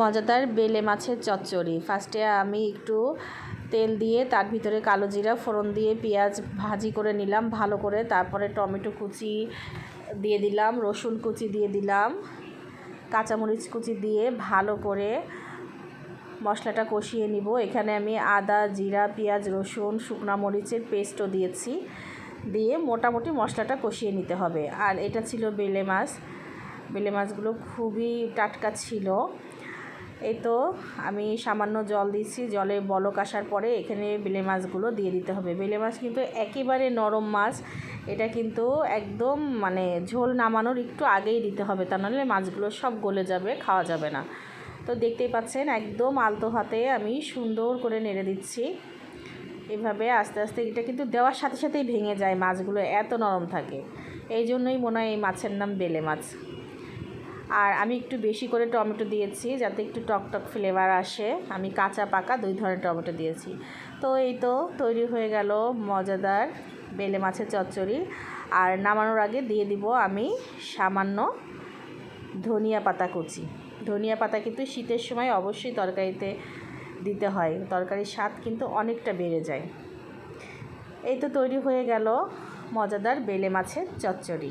মজাদার বেলে মাছের চচ্চড়ি। ফার্স্টে আমি একটু তেল দিয়ে, তার ভিতরে কালো জিরা, ফোড়ন দিয়ে পেঁয়াজ ভাজি করে নিলাম, ভালো করে। তারপরে টমেটো কুচি দিয়ে দিলাম, রসুন কুচি দিয়ে দিলাম, কাঁচামরিচ কুচি দিয়ে ভালো করে মশলাটা কষিয়ে নিব। এখানে আমি আদা, জিরা, পেঁয়াজ, রসুন, শুকনা মরিচের পেস্টও দিয়েছি। দিয়ে মোটামুটি মশলাটা কষিয়ে নিতে হবে। আর এটা ছিল বেলে মাছ। বেলে মাছগুলো খুবই টাটকা ছিল। এই তো আমি সামান্য জল দিচ্ছি, জলে বলক আসার পরে এখানে বেলে মাছগুলো দিয়ে দিতে হবে। বেলে মাছ কিন্তু একেবারে নরম মাছ, এটা কিন্তু একদম মানে ঝোল নামানোর একটু আগেই দিতে হবে, তা নাহলে মাছগুলো সব গলে যাবে, খাওয়া যাবে না। তো দেখতেই পাচ্ছেন একদম আলতো হাতে আমি সুন্দর করে নেড়ে দিচ্ছি। এভাবে আস্তে আস্তে এটা কিন্তু দেওয়ার সাথে সাথেই ভেঙে যায় মাছগুলো, এত নরম থাকে। এই জন্যই মনে হয় এই মাছের নাম বেলে মাছ। আর আমি একটু বেশি করে টমেটো দিয়েছি যাতে একটু টক টক ফ্লেভার আসে। আমি কাঁচা পাকা দুই ধরনের টমেটো দিয়েছি। তো এই তো তৈরি হয়ে গেল মজাদার বেলে মাছের চচ্চড়ি। আর নামানোর আগে দিয়ে দিব আমি সামান্য ধনিয়া পাতা কুচি। ধনিয়া পাতা কিন্তু শীতের সময় অবশ্যই তরকারিতে দিতে হয়। তরকারির স্বাদ কিন্তু অনেকটা বেড়ে যায়। এই তো তৈরি হয়ে গেল মজাদার বেলে মাছের চচ্চড়ি।